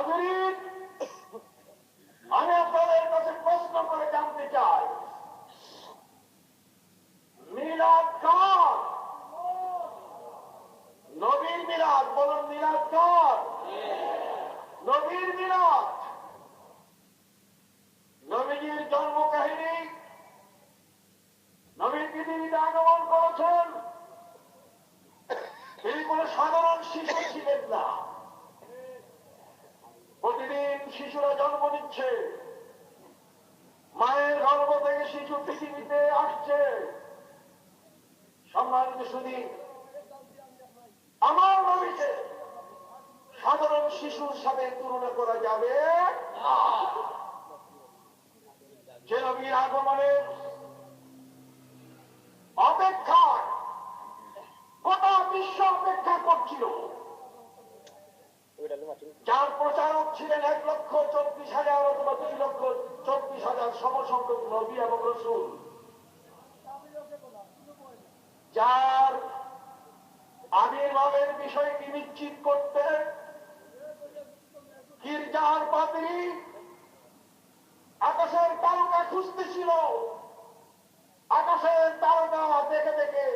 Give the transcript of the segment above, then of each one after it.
হাজরিন আমি আপনাদের কাছে প্রশ্ন করে জানতে চাই। মিলাদ কার? নবীর মিলাদ, বলুন মিলাদ কার? নবীর মিলাদ। নবীজির জন্ম কাহিনী নবীর পৃথিবীতে আগমন করেছেন তিনি কোন সাধারণ শিশু ছিলেন না প্রতিদিন শিশুরা নিচ্ছে মায়ের গর্ভ থেকে শিশু পৃথিবীতে আসছে। সম্মানিত শুধু আমার নবীকে সাধারণ শিশুর সাথে তুলনা করা যাবে। যে নবীর আগমনের অপেক্ষায় গোটা বিশ্ব অপেক্ষা করছিল। যার প্রচারক ছিলেন এক লক্ষ চব্বিশ হাজার অথবা দুই লক্ষ চব্বিশ হাজার সমসংখ্যক নবী এবং রসুল। যার আবির্ভাবের বিষয়টি নিশ্চিত করতে গির্জার পাত্রী আকাশের তারকা খুঁজতেছিল। আকাশের তারকা দেখে দেখে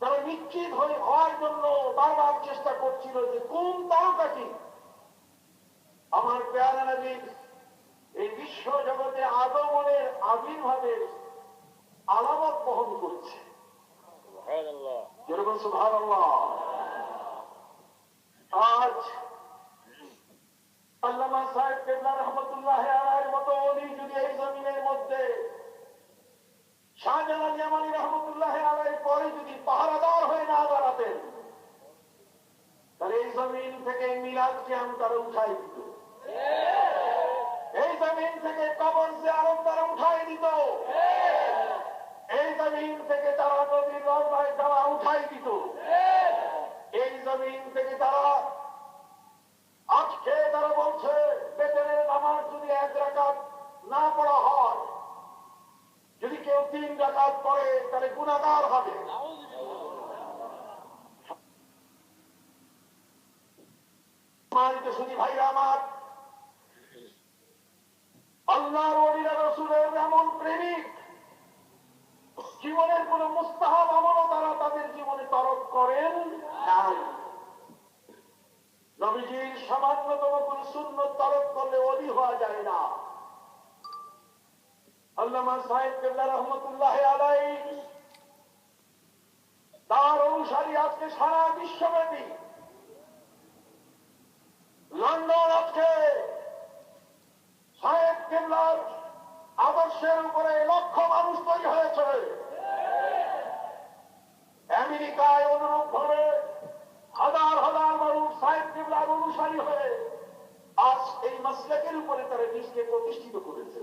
তারা নিশ্চিত হয়ে হওয়ার জন্য বারবার চেষ্টা করছিল যে কোন তারকাটি আমার পেয়ারা নবীর এই বিশ্ব জগতে আগমনের আবির্ভাবের আলামত বহন করছে। আজ আল্লামা সাহেব রহমতুল্লাহ মতো অলি যদি এই জমিনের মধ্যে শাহজাহান জামানি রহমতুল্লাহ আলাই পরে যদি পাহারাদার হয়ে না দাঁড়াতেন, তাহলে এই জমিন থেকে মিলাদ ক্যাম্প তারা উঠাই দিত। এই জমিন থেকে কবর আরব তারা উঠাই দিত। এই জমিন থেকে তারা নদীর রওনায় তারা উঠাই দিত এই জমিন থেকে তারা আজকে তারা বলছে বেতনের নামাজ যদি এক রাকাত না পড়া হয় যদি কেউ রাকাত পড়ে তাহলে গুণাগার হবে। শুধু ভাইরা আমার রসুলের এমন প্রেমিক, জীবনের কোন মুস্তাহাব আমলও তারা তাদের জীবনে তরক করেন নাই। সামান্যতম কোন শূন্য তরক করলে অলি হওয়া যায় না। তার অনুসারী আজকে সারা বিশ্বব্যাপী লন্ডন আজকে সাহেব কেবলার আদর্শের উপরে লক্ষ মানুষ তৈরি হয়েছে। আমেরিকায় অনুরূপ ভাবে হাজার হাজার মানুষ সাহেব কেবলার অনুসারী হয়ে আজ এই মাসলাকের উপরে তারা নিজকে প্রতিষ্ঠিত করেছে।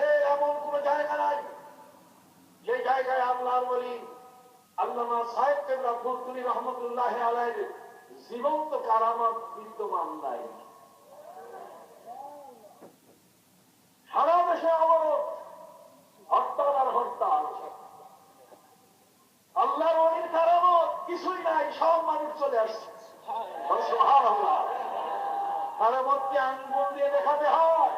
বিশ্বের এমন কোন জায়গা নাই। যে জায়গায় আল্লাহর বলি, আল্লামা সাহেব ফুলতুলি রহমতুল্লাহ আলাইয়ের জীবন্ত কারামত বিদ্যমান নাই। সারা দেশে অবরোধ হরতাল আর হরতাল। আল্লাহর অলির কারামত কিছুই নাই, সব মানুষ চলে আসছে। কারামতকে আঙ্গুল দিয়ে দেখাতে হয়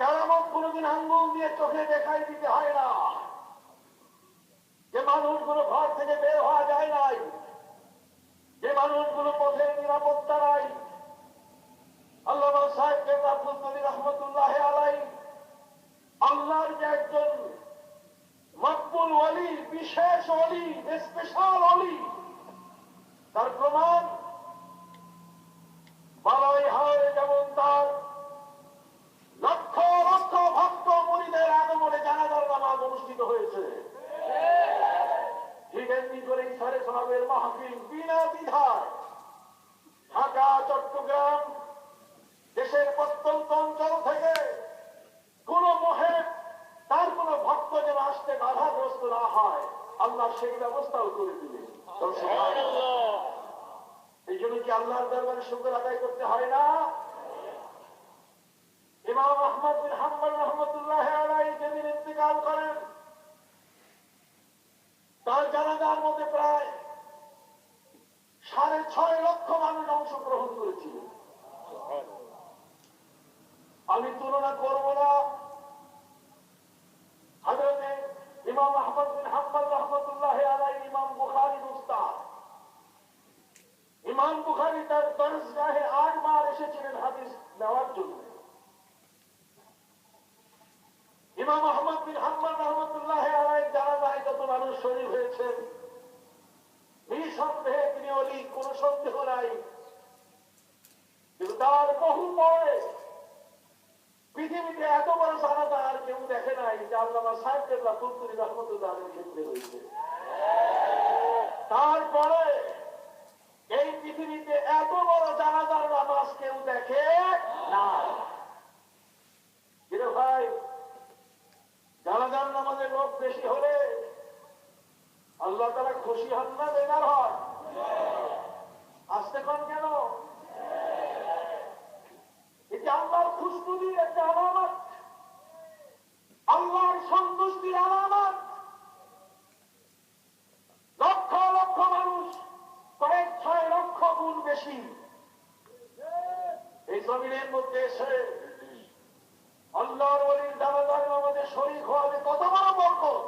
কারামত কোনদিন আঙ্গুল দিয়ে চোখে দেখাই দিতে হয় না যে মানুষগুলো ঘর থেকে বের হওয়া যায় নাই যে মানুষগুলো পথের নিরাপত্তা নাই আল্লাহ সাহেবকে রহমতুল্লাহ আলাই আল্লাহর যে একজন মকবুল অলি বিশেষ অলি স্পেশাল অলি তার প্রমাণ বালাই হয় যেমন তার লক্ষ লক্ষ ভক্ত মরিদের আগমনে জানাজার নামাজ অনুষ্ঠিত হয়েছে ঠিক এমনি করে সাড়ে সমাবের মাহফিল বিনা দ্বিধায় ঢাকা চট্টগ্রাম দেশের প্রত্যন্ত অঞ্চল থেকে কোন মহে তার কোন ভক্ত যেন আসতে বাধাগ্রস্ত না হয় আল্লাহ সেই ব্যবস্থাও করে দিলেন এই জন্য কি আল্লাহর দরবারে শুক্র আদায় করতে হয় না? ইমাম আহমদ বিন হাম্বল রহমতুল্লাহ আলাই যেদিন ইন্তেকাল করেন। তার জানাজার মধ্যে প্রায় সাড়ে ছয় লক্ষ মানুষ অংশগ্রহণ করেছিল। আমি তুলনা করব না হজরতে ইমাম আহমদ বিন হাম্বল রহমতুল্লাহ আলাই ইমাম বুখারী উস্তাদ ইমাম বুখারী তার দরজগাহে আটবার এসেছিলেন হাদিস নেওয়ার জন্য। ইমাম আহমদ বিন হাম্বল রহমতুল্লাহ আলাই জানা যায় যত মানুষ শরীর হয়েছেন নিঃসন্দেহে তিনি অলি, কোন সন্দেহ নাই। তার বহু পরে পৃথিবীতে এত বড় জানাজা তার কেউ দেখে নাই যে আল্লামা সাহেব রহমতুল্লাহ ক্ষেত্রে হয়েছে তারপরে এই পৃথিবীতে এত বড় জানাজার নামাজ কেউ দেখে না কিরে ভাই জানাজার নামাজের লোক বেশি হলে আল্লাহ খুশি হন না হন? আসতে কন কেন? এটি আল্লাহর খুশবুদির একটা আলামত আল্লাহর সন্তুষ্টির আলামত লক্ষ লক্ষ মানুষ কয়েক ছয় লক্ষ গুণ বেশি এই জমিনের মধ্যে এসে আল্লাহর অলির দানাদার আমাদের শরীর হওয়াবে কত বড় বরকত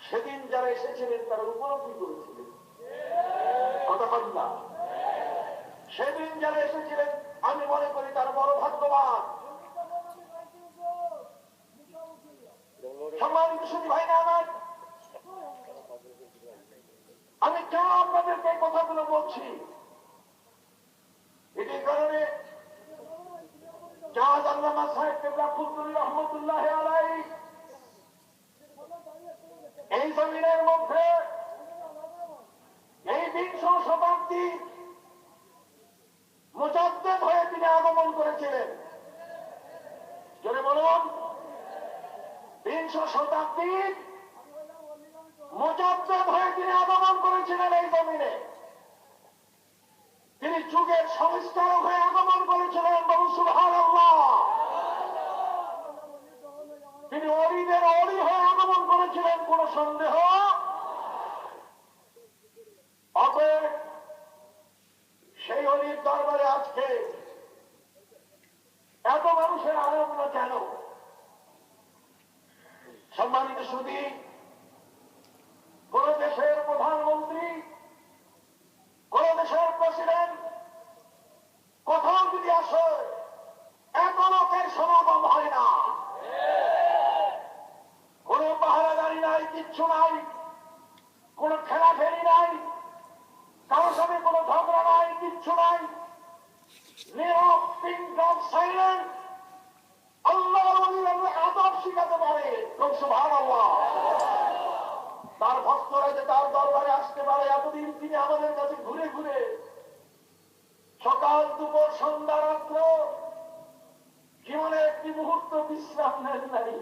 সেদিন যারা এসেছিলেন তারা উপলব্ধি করেছিলেন। কতক্ষণ না। সেদিন যারা এসেছিলেন, আমি মনে করি তারা বড় ভাগ্যবান। আমি কেন আপনাদেরকে এই কথাগুলো বলছি? এটির কারণে জাহাজ আল্লামা সাহেব কেবলা ফুলতুল রহমতুল্লাহ আলাই জমিনের মধ্যে এই বিংশ শতাব্দী মুজাদ্দেদ হয়ে তিনি আগমন করেছিলেন। জোরে বলুন। বিংশ শতাব্দীর মুজাদ্দেদ কোন সন্দেহ? সেই অলির দরবারে আজকে এত মানুষের আনন্দ কেন? সম্মানিত সুদী কোন দেশের প্রধানমন্ত্রী কোন দেশের প্রেসিডেন্ট কোথাও যদি আসে এত লোকের সমাগম হয় না কোন পাহারাদারি নাই কিচ্ছু নাই কোন খেলাফেরি নাই কারোর সাথে কোনো ঝগড়া নাই কিচ্ছু নাই তার ভক্তরা যে তার দরবারে আসতে পারে, এতদিন তিনি ঘুরে ঘুরে। সকাল, দুপুর, সন্ধ্যা, রাত্র, জীবনে একটি মুহূর্ত বিশ্রাম নেন নাই।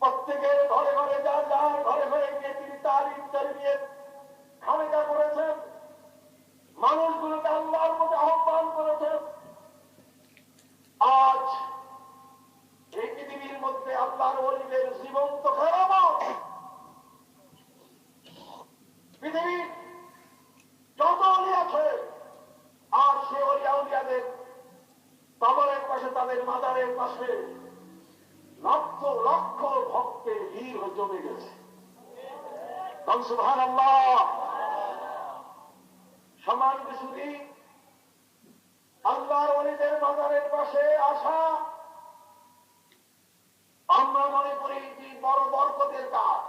প্রত্যেকের ঘরে ঘরে যার যার ঘরে ঘরে গিয়ে তিনি তালিম চালিয়ে খামেকা করেছেন। মানুষগুলোকে আল্লাহর মধ্যে আহ্বান করেছেন। আজ এই পৃথিবীর মধ্যে আল্লাহর অলিদের জীবন্ত খেরামত পৃথিবীর যত অলি আছে, আর সে অলিয়া উলিয়াদের কবরের পাশে, তাদের মাদারের পাশে লক্ষ লক্ষ ভক্তের ভিড় জমে গেছে সুবহান আল্লাহ সম্মানিত শুধু আল্লাহর অলিদের মাদারের পাশে আসা, আমরা মনে করি এটি বড় বরকতের কাজ।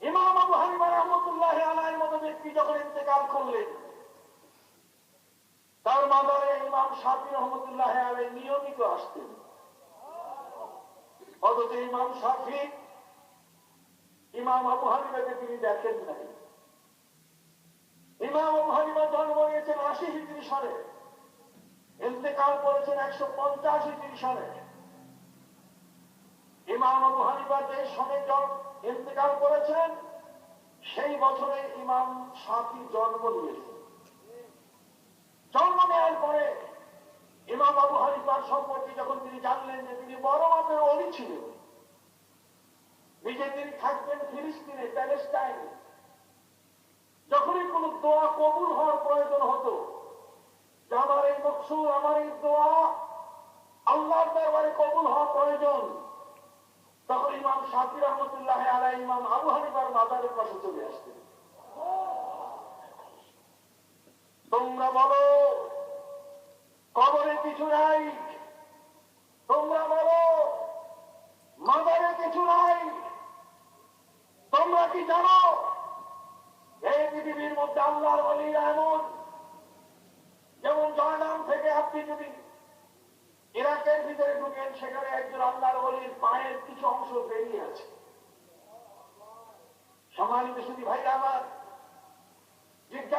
ইমাম আবু হানিফা রহমতুল্লাহ আলাইয়ের মতো ব্যক্তি যখন ইন্তেকাল করলেন, তার মাদারে ইমাম শাফি রহমতুল্লাহ নিয়মিত আসতেন। অথচ ইমাম শাফি ইমাম আবু হানিফাকে তিনি দেখেন নাই। ইমাম আবু হানিফা জন্ম নিয়েছেন আশি হিজরি সালে। ইন্তেকাল করেছেন একশো পঞ্চাশ হিজরি সালে। ইমাম আবু হানিফা যে সনে ইন্তেকাল করেছেন, সেই বছরে ইমাম সাফি জন্ম নিয়েছেন। জন্ম নেওয়ার পরে ইমাম আবু হানিফার সম্পর্কে যখন তিনি জানলেন যে তিনি বড় মাপের অলি ছিলেন নিজে থাকবেন ফিলিস্তিনে, প্যালেস্টাইনে। যখনই কোন দোয়া কবুল হওয়ার প্রয়োজন হতো আমার এই মকসুদ, আমার এই দোয়া আল্লাহর দরবারে কবুল হওয়া প্রয়োজন, তখন ইমাম শাফি রহমতুল্লাহ আলাই ইমাম আবু হানিফার মাজারের পাশে চলে আসতেন। তোমরা বলো, কবরে কিছু নাই। তোমরা বলো, মাজারে কিছু নাই তোমরা কি জানো এই পৃথিবীর মধ্যে আল্লাহর অলি এমন যেমন জয়নাম থেকে আপনি যদি ইরাকের ভিতরে ঢুকেন, সেখানে একজন আল্লাহর অলির পায়ের কিছু অংশ বেরিয়ে আছে। সম্মানিত শুধু ভাই আমার